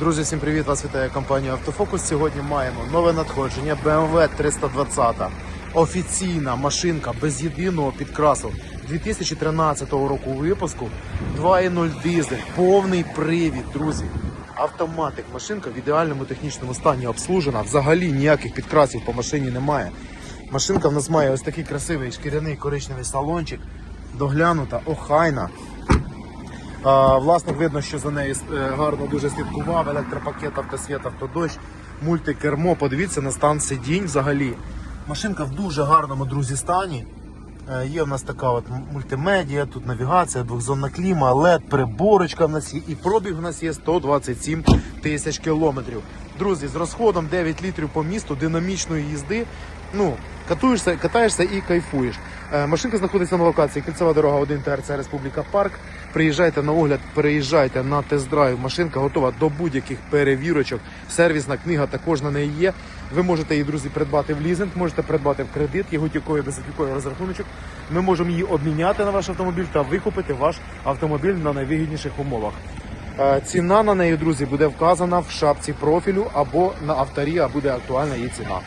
Друзі, всім привіт! Вас вітає компанія Автофокус. Сьогодні маємо нове надходження BMW 320. Офіційна машинка без єдиного підкрасу 2013 року випуску. 2.0 дизель, повний привід, друзі. Автоматик, машинка в ідеальному технічному стані обслужена. Взагалі ніяких підкрасів по машині немає. Машинка в нас має ось такий красивий шкіряний коричневий салончик, доглянута, охайна. Власник видно, що за нею е, гарно дуже слідкував. Електропакет, автосвіт, автодощ, мультикермо. Подивіться на стан сидінь взагалі. Машинка в дуже гарному друзі стані. Е, Є в нас така от м- мультимедіа, тут навігація, двохзонна кліма, LED, приборочка в нас є і пробіг в нас є 127 тисяч кілометрів. Друзі, з розходом 9 літрів по місту, динамічної їзди. Ну, катуєшся, катаєшся і кайфуєш. Е, Машинка знаходиться на локації Кільцева дорога 1 ТРЦ Республіка Парк. Приїжджайте на огляд, переїжджайте на тест-драйв. Машинка готова до будь-яких перевірочок. Сервісна книга також на неї є. Ви можете її, друзі, придбати в лізинг, можете придбати в кредит, є готівковий безготівковий розрахуночок. Ми можемо її обміняти на ваш автомобіль та викупити ваш автомобіль на найвигідніших умовах. Е, Ціна на неї, друзі, буде вказана в шапці профілю або на авторі, а буде актуальна її ціна.